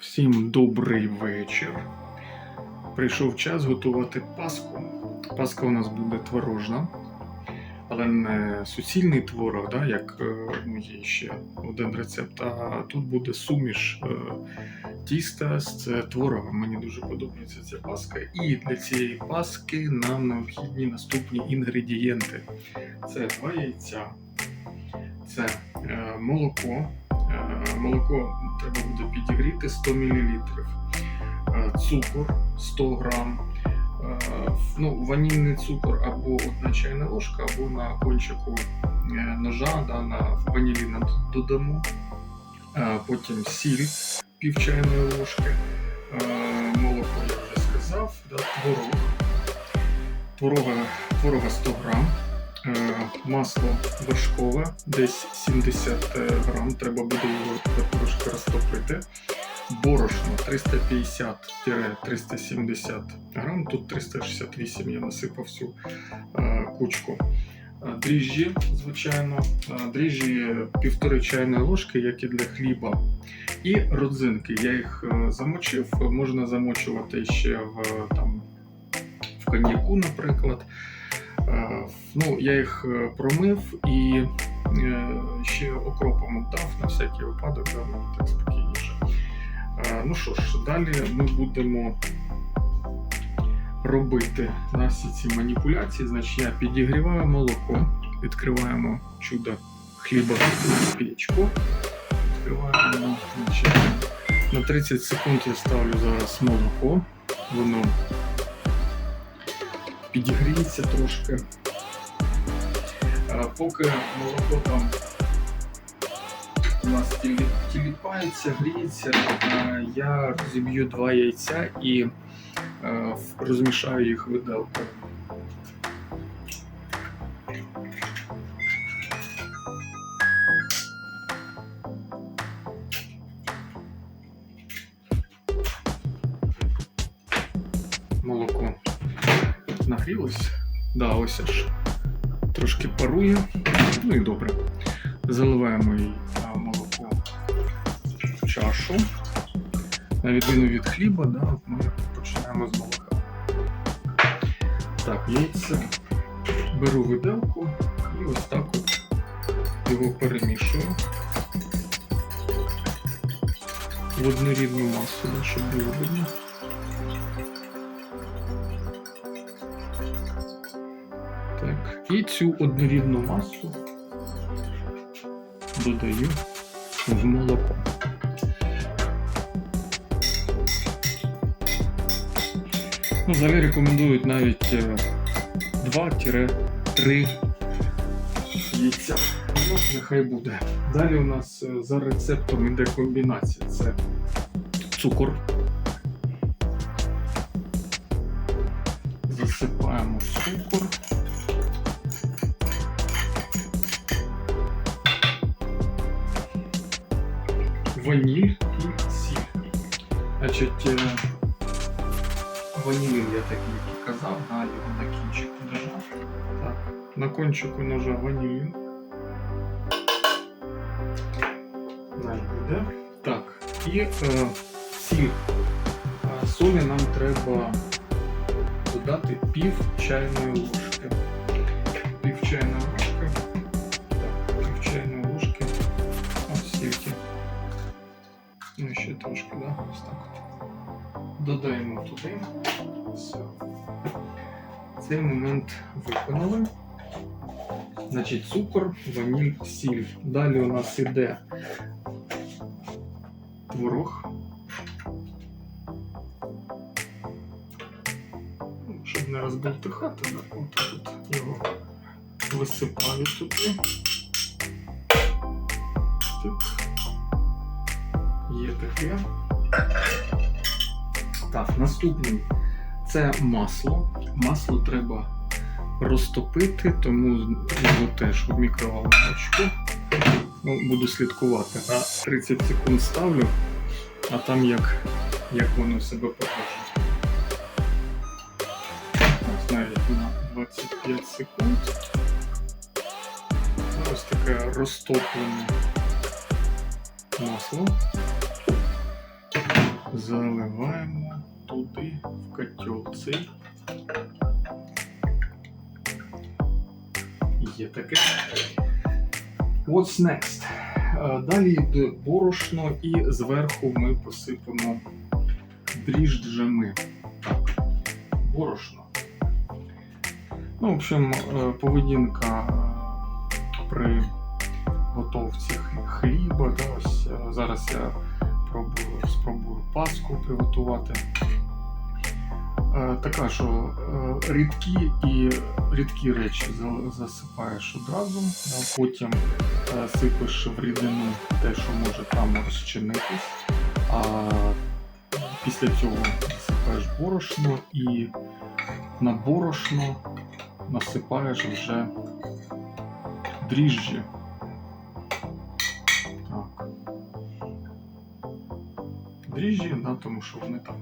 Всім добрий вечір. Прийшов час готувати паску. Паска у нас буде творожна, але не суцільний творог, да, як е, є ще один рецепт. А тут буде суміш е, тіста з творогом. Мені дуже подобається ця паска. І для цієї паски нам необхідні наступні інгредієнти: це два яйця, це е, молоко. Е, Молоко треба буде підігріти 100 мл, цукор 100 грам, е, ну, ванільний цукор або одна чайна ложка, або на кончику е, ножа да, на ваніліна додамо. Е, Потім сіль пів чайної ложки, е, молоко, я вже сказав, да, творог, творога 100 грам. Е, Масло вершкове, десь 70 грам, треба буде його трошки розтопити. Борошно 350-370 грам, тут 368 я насипав всю е, кучку. Е, Дріжджі, звичайно, е, дріжджі півтори чайної ложки, як і для хліба. І родзинки. Я їх е, замочив, можна замочувати ще в, там, в коньяку, наприклад. Е, Ну, я їх е, промив і е, ще окропом обдав на всякий випадок, да, мені так спокійніше. Ну що ж, далі ми будемо робити всі ці маніпуляції. Значить, я підігріваю молоко, відкриваємо чудо хліба печку. Відкриваємо значить, на 30 секунд я ставлю зараз молоко. Воно підігріється трошки. А Поки молоко там у нас тілі- тіліпається, гріється, я розіб'ю два яйця і е, розмішаю їх виделкою. Нагрілось. Да, ось аж трошки парує. Ну і добре. Заливаємо її молоко в чашу. На відміну від хліба, да, ми починаємо з молока. Так, яйце. Беру виделку і ось так от його перемішую. В однорідну масу, щоб було видно. Цю однорідну масу додаю в молоко. Ну, взагалі рекомендують навіть 2-3 яйця. Ну, нехай буде. Далі у нас е, за рецептом іде комбінація. Це цукор. Засипаємо цукор. Ваніль і сіль. Значить, е, ванілін я так і казав, на його на кінчику ножа. Так, на кончику ножа ванілін. Най буде. Так, і е, сіль. Солі нам треба додати пів чайної ложки. Ну, ще трошки, да? Ось так. от. Додаємо туди. Все. Цей момент виконали. Значить, цукор, ваніль, сіль. Далі у нас іде творог. Щоб не розболтихати, да? от тут його висипаю туди. Так. Є таке. Так, наступний це масло. Масло треба розтопити, тому його теж в мікроволновочку. Ну, буду слідкувати. На 30 секунд ставлю, а там як, як воно себе покаже. Навіть на 25 секунд. Ось таке розтоплене масло. Заливаємо туди в котел цей. Є таке. What's next? Е, Далі йде борошно і зверху ми посипемо дріжджами. Так, борошно. Ну, в общем, е, поведінка е, при готовці хліба. Да, ось зараз я пробую, спробую паску приготувати. Е, Така, що е, рідкі і рідкі речі засипаєш одразу, да, потім е, сипеш в рідину те, що може там розчинитись, а після цього засипаєш борошно і на борошно насипаєш вже дріжджі. Дріжджі, да, тому що вони там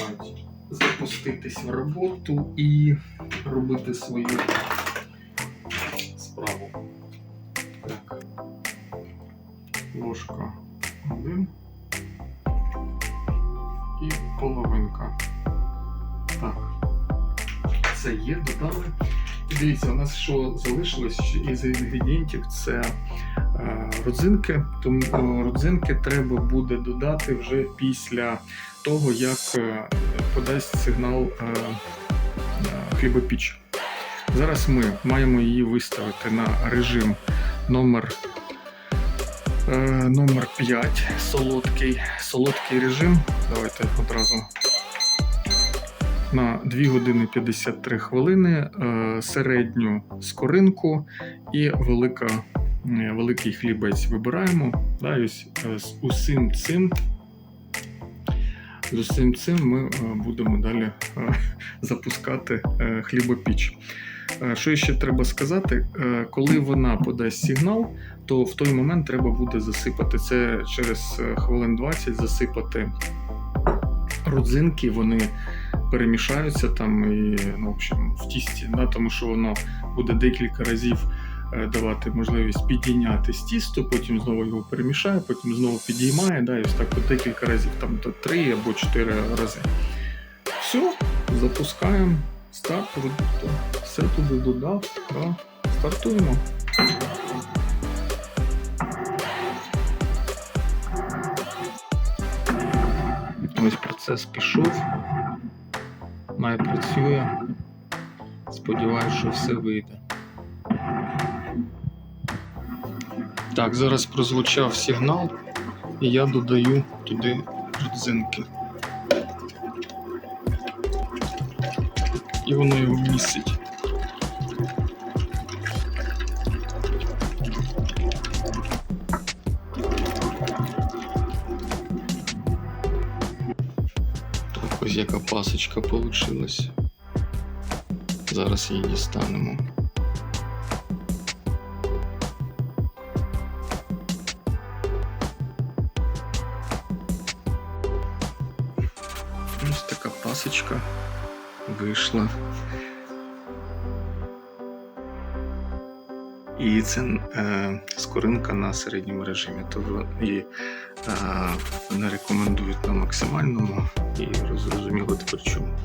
мають запуститись в роботу і робити свою справу. Так. Ложка один. І половинка. Так. Це є, додали. Дивіться, у нас що залишилось із інгредієнтів це родзинки. Тому е, родзинки треба буде додати вже після того, як е, подасть сигнал е, е, хлібопіч. Зараз ми маємо її виставити на режим номер, е, номер 5 солодкий. Солодкий режим. Давайте одразу на 2 години 53 хвилини, е, середню скоринку і велика, е, великий хлібець вибираємо. Да, і ось, е, з усім цим, з усім цим ми е, будемо далі е, запускати е, хлібопіч. Е, Що ще треба сказати, Е, коли вона подасть сигнал, то в той момент треба буде засипати це через е, хвилин 20 засипати родзинки, вони перемішаються там і ну, в общем, в тісті, да, тому що воно буде декілька разів е, давати можливість підійняти з тісту, потім знову його перемішає, потім знову підіймає, да, і ось так от декілька разів, там до три або чотири рази. Все, запускаємо. Старт, все туди додав. Да. Стартуємо. Ось процес пішов. Має працює. Сподіваюсь, що все вийде. Так, зараз прозвучав сигнал, і я додаю туди родзинки. І воно його місить. Ось яка пасочка получилась. Зараз її дістанемо. Така пасочка вийшла. І це е, скоринка на середньому режимі. то її е, не рекомендують на максимальному і зрозуміло тепер чому.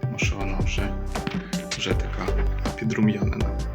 Тому що вона вже, вже така підрум'янена.